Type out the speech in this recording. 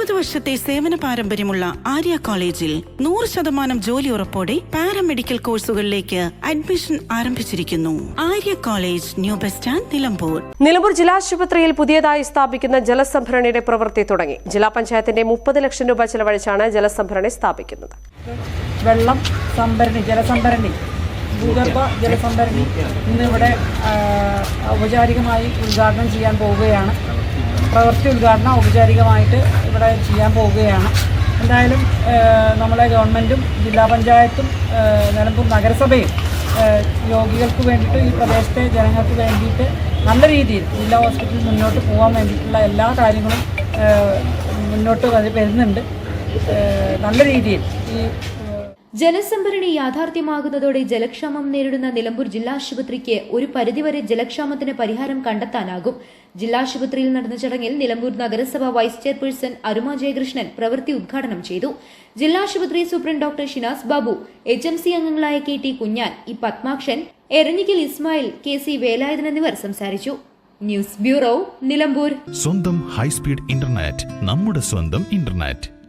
ഇരുപത് വർഷത്തെ സേവന പാരമ്പര്യമുള്ള ആര്യ കോളേജിൽ നൂറ് ശതമാനം ജോലി ഉറപ്പോടെ പാരാമെഡിക്കൽ കോഴ്സുകളിലേക്ക് അഡ്മിഷൻ ആരംഭിച്ചിരിക്കുന്നു. Arya college new bus stand Nilambur. Nilambur ജില്ലാശുപത്രിയിൽ പുതിയതായി സ്ഥാപിക്കുന്ന ജലസംഭരണിയുടെ പ്രവൃത്തി തുടങ്ങി. ജില്ലാ പഞ്ചായത്തിന്റെ മുപ്പത് ലക്ഷം രൂപ ചെലവഴിച്ചാണ് ജലസംഭരണി സ്ഥാപിക്കുന്നത്. വെള്ളം സംഭരണി ജലസംഭരണി. ഭൂഗർഭ ജലസംഭരണി ഇന്ന് ഇവിടെ ഔപചാരികമായി ഉദ്ഘാടനം ചെയ്യാൻ പോവുകയാണ്. പ്രവൃത്തി ഉദ്ഘാടനം ഔപചാരികമായിട്ട് ഇവിടെ ചെയ്യാൻ പോവുകയാണ്. എന്തായാലും നമ്മളെ ഗവൺമെന്റും ജില്ലാ പഞ്ചായത്തും നിലമ്പൂർ നഗരസഭയും രോഗികൾക്ക് വേണ്ടിയിട്ട് ഈ പ്രദേശത്തെ ജനങ്ങൾക്ക് വേണ്ടിയിട്ട് നല്ല രീതിയിൽ ജില്ലാ ഹോസ്പിറ്റലിൽ മുന്നോട്ട് പോകാൻ വേണ്ടിയിട്ടുള്ള എല്ലാ കാര്യങ്ങളും മുന്നോട്ട് വരുന്നുണ്ട്. നല്ല രീതിയിൽ ഈ ജലസംഭരണി യാഥാർത്ഥ്യമാകുന്നതോടെ ജലക്ഷാമം നേരിടുന്ന നിലമ്പൂർ ജില്ലാശുപത്രിക്ക് ഒരു പരിധിവരെ ജലക്ഷാമത്തിന് പരിഹാരം കണ്ടെത്താനാകും. ജില്ലാശുപത്രിയിൽ നടന്ന ചടങ്ങിൽ നിലമ്പൂർ നഗരസഭ വൈസ് ചെയർപേഴ്സൺ അരുമ ജയകൃഷ്ണൻ പ്രവൃത്തി ഉദ്ഘാടനം ചെയ്തു. ജില്ലാശുപത്രി superintendent doctor Shinas Babu H M C അംഗങ്ങളായ K T Kunjan E Padmakshan Eranhikkal Ismail K C Velayudhan എന്നിവർ സംസാരിച്ചു. News bureau Nilambur. സ്വന്തം ഹൈസ്പീഡ് ഇന്റർനെറ്റ് നമ്മുടെ സ്വന്തം ഇന്റർനെറ്റ്.